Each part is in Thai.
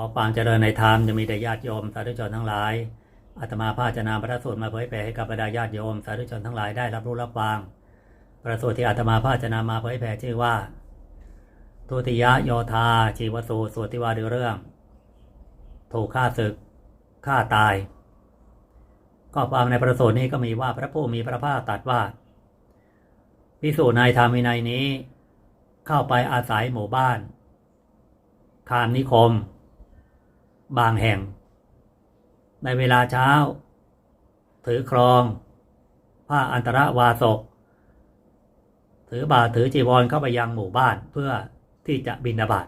ขอความเจริญในธรรมจะมีแต่ญาติโยมสาธุชนทั้งหลายอาตมาภาจะนำพระสูตรมาเผยแผ่ให้กับบรรดาญาติโยมสาธุชนทั้งหลายได้รับรู้รับฟังพระสูตรที่อาตมาภาจะนำมาเผยแผ่ชื่อว่าทุติยโยธาชีวสูตรสูตรที่ว่าด้วยเรื่อง ถูกฆ่าศึกฆ่าตาย ก็ความในประสูตรนี้ก็มีว่าพระผู้มีพระภาคตรัสว่าพิสูจน์ในธรรมวินัยนี้ เข้าไปอาศัยหมู่บ้านคามนิคม บางแห่ง ในเวลาเช้า ถือครอง ผ้าอันตรวาสก ถือบาตรถือจีวรเข้าไปยังหมู่บ้านเพื่อที่จะบินาบาต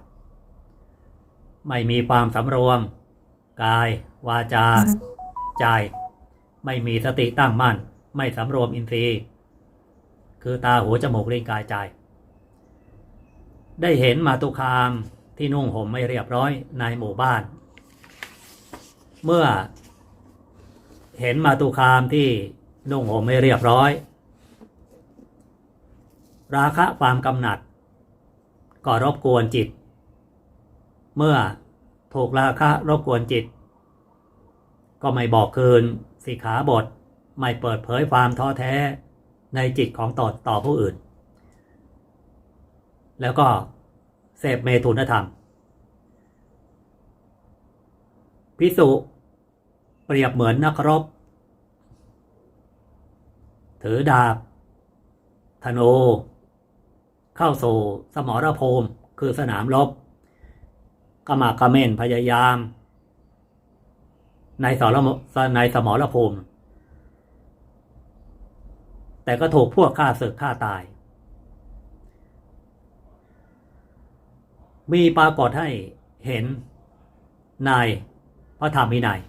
ไม่มีความสำรวม กาย วาจา ใจ ไม่มีสติตั้งมั่น ไม่สำรวมอินทรีย์ คือตาหูจมูกลิ้นกายใจ ได้เห็นมาตุคามที่นุ่งห่มไม่เรียบร้อยในหมู่บ้าน เมื่อ เห็นมาตุคามที่นุ่งห่มไม่เรียบร้อย ราคะความกำหนัด ก็รบกวนจิต เมื่อถูกราคะรบกวนจิต ก็ไม่บอกคืนสิขาบทไม่เปิดเผยความท้อแท้ในจิตของตนต่อผู้อื่น แล้วก็เสพเมตุนธรรม พิสุเปรียบเหมือนนักรบ ถือดาบ ธนู เข้าสู่สมรภูมิคือสนามรบกมากกระเม่นพยายาม ในสรในสมรภูมิ แต่ก็ถูกพวกฆ่าศึกฆ่าตาย มีปรากฏให้เห็นใน พระธรรมวินัย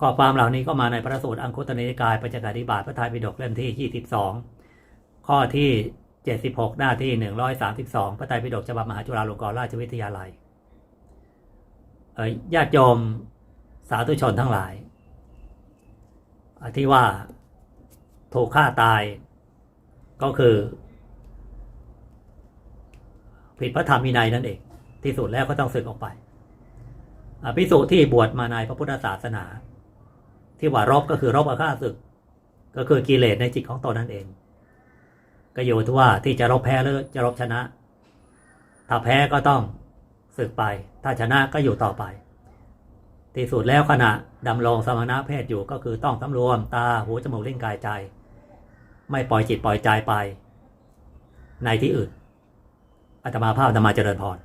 ข้อความเหล่านี้ก็มาในพระสูตรอังคุตนิกายปัจจการิบาตพระไตรปิฎกเล่มที่ 22 ข้อที่ 76 หน้าที่ 132 พระไตรปิฎกฉบับมหาจุฬาลงกรณราชวิทยาลัยเอ่ยญาติโยมสาธุชนทั้งหลาย ที่ว่าถูกฆ่าตายก็คือ ผิดพระธรรมวินัยนั่นเอง ที่สุดแล้วก็ต้องสึกออกไป อภิสุที่บวชมาในพระพุทธศาสนา ที่ว่ารบก็คือรบกับข้าศึก ก็คือกิเลสในจิตของตนนั่นเอง ก็อยู่ที่ว่าที่จะรบแพ้หรือจะรบชนะ ถ้าแพ้ก็ต้องสึกไป ถ้าชนะก็อยู่ต่อไป ที่สุดแล้วขณะดำรงสมณะเพศอยู่ก็คือต้องสำรวมตาหูจมูกลิ้นกายใจ ไม่ปล่อยจิตปล่อยใจไป ในที่อื่นอาตมาภาพอาตมาเจริญพร